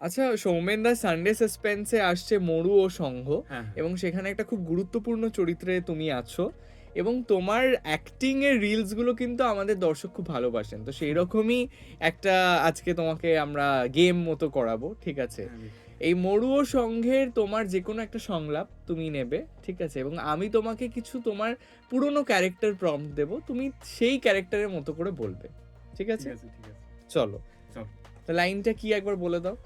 আচ্ছা সৌমেন দা সানডে সাসপেন্সে আসছে মরু ও সংঘ হ্যাঁ এবং সেখানে একটা খুব গুরুত্বপূর্ণ চরিত্রে তুমি আছো এবং তোমার অ্যাক্টিং এর রিলসগুলো কিন্তু আমাদের দর্শক খুব ভালোবাসেন। তো সেই রকমই একটা আজকে তোমাকে আমরা গেম মতো করাবো ঠিক আছে? এই মরু ও সংঘের তোমার যে কোনো একটা সংলাপ তুমি নেবে ঠিক আছে? এবং আমি তোমাকে কিছু তোমার পুরনো ক্যারেক্টার প্রম্পট দেব তুমি সেই ক্যারেক্টারের মতো করে বলবে ঠিক আছে? ঠিক আছে চলো। লাইনটা কি একবার বলে দাও?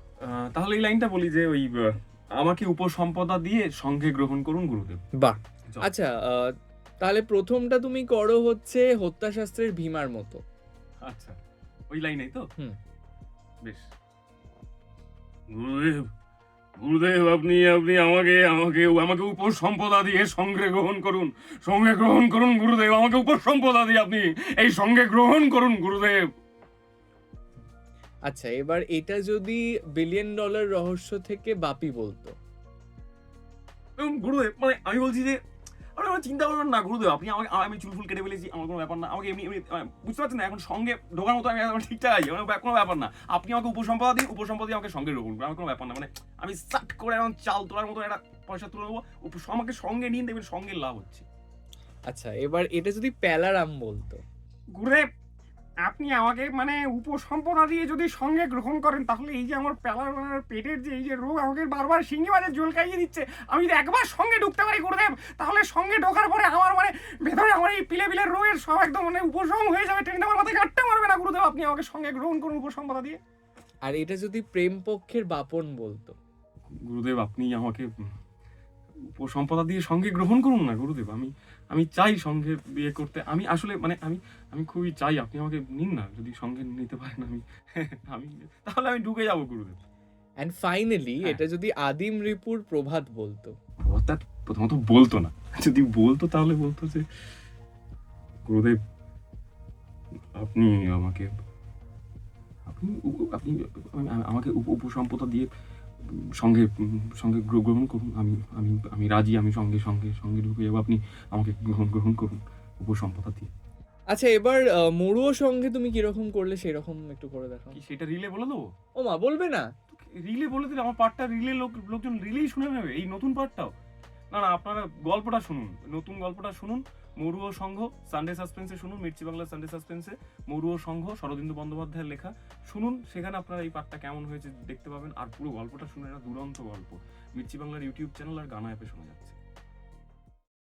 তাহলে এই লাইনটা বলি যে ওই আমাকে উপসম্পদা দিয়ে সঙ্গে গ্রহণ করুন গুরুদেব। বাহ। আচ্ছা তাহলে প্রথমটা তুমি করো হচ্ছে হত্যাশাস্ত্রের ভীমার মতো। আচ্ছা ওই লাইনেই তো? হুম। বেশ। গুরুদেব গুরুদেব আপনি আপনি আমাকে আমাকে আমাকে উপর উপসম্পদা দিয়ে সঙ্গে গ্রহণ করুন। সঙ্গে গ্রহণ করুন গুরুদেব আমাকে উপর উপসম্পদা দিয়ে আপনি এই সঙ্গে গ্রহণ করুন গুরুদেব। আচ্ছা এবার এটা যদি বিলিয়ন ডলার রহস্য থেকে বাপি বলতো। গুরুদেব মানে আমি বলছি যে আপনি আমার চিন্তা করবেন না গুরুদেব আপনি আমাকে আমি চুল ফুল কেটে ফেলেছি আমার কোনো ব্যাপার না আমাকে এমনি এমনি মানে, বুঝতে পারছেন না এখন সঙ্গে ঢোকার মতো আমি আমার ঠিকঠাক আছি আমার কোনো ব্যাপার না। আপনি আমাকে উপসম্পদা দিন উপসম্পদা দিয়ে আমাকে সঙ্গে ঢুকুন আমার কোনো ব্যাপার না মানে আমি সাট করে এখন চাল তোলার মতো একটা পয়সা তুলে নেব আমাকে সঙ্গে নিন দেখবেন সঙ্গে লাভ হচ্ছে। আচ্ছা এবার এটা যদি প্যালারাম বলতো। গুরুদেব আপনি আমাকে মানে উপসম্পদা দিয়ে যদি সঙ্গে গ্রহণ করেন তাহলে এই যে আমার মানে পেটের যে এই যে রোগ আমাকে বারবার শিঙি মাঝে জলকাইয়ে দিচ্ছে। আমি যদি একবার সঙ্গে ঢুকতে পারি গুরুদেব তাহলে সঙ্গে ঢোকার পরে আমার মানে ভেতরে আমার এই পিলে পিলের রোগের সব একদম মানে উপশম হয়ে যাবে ট্রেনটা আমার মাথায় কাটতে পারবে না গুরুদেব। আপনি আমাকে সঙ্গে গ্রহণ করুন উপসম্পদা দিয়ে। আর এটা যদি প্রেম পক্ষের বাপন বলতো? গুরুদেব আপনি আমাকে উম, উপসম্পদা দিয়ে সঙ্গে গ্রহণ করুন না গুরুদেব। আমি আমি চাই সঙ্গে বিয়ে করতে। আমি আসলে মানে আমি আমি খুবই চাই আপনি আমাকে নিন না যদি সঙ্গে নিতে পারেন আমি আমি তাহলে আমি ঢুকে যাব গুরুদেব। And finally. এটা যদি আদিম রিপুর প্রভাত বলতো। অর্থাৎ প্রথমত বলতো না যদি বলতো তাহলে বলতো যে গুরুদেব আপনি আমাকে আপনি আপনি আমাকে উপ- উপসম্পদা দিয়ে সঙ্গে সঙ্গে গ্র- গ্রহণ করুন। আমি আমি আমি রাজি আমি সঙ্গে সঙ্গে সঙ্গে ঢুকে যাব। আপনি আমাকে গ্রহণ গ্রহণ করুন। উপসম্পদা দিয়ে। আচ্ছা এবার মরুও সঙ্গে তুমি কীরকম করলে সেরকম একটু করে দেখো কি সেটা রিলে বলে দেবো? ও মা বলবে না। রিলে বলে দিলে? আমার পার্টটা রিলে লোক লোকজন রিলেই শুনে নেবে এই নতুন পার্টটাও না না, আপনারা গল্পটা শুনুন। নতুন গল্পটা শুনুন মরুও সংঘ সানডে সাসপেন্সে শুনুন, মির্চি বাংলা সানডে সাসপেন্সে মরুও সংঘ, শরদিন্দু বন্দ্যোপাধ্যায়ের লেখা। শুনুন, সেখানে আপনারা এই পাঠটা কেমন হয়েছে দেখতে পাবেন, আর পুরো গল্পটা শুনে এটা দুরন্ত গল্প। মির্চি বাংলার ইউটিউব চ্যানেল আর গানা অ্যাপে শোনা যাচ্ছে।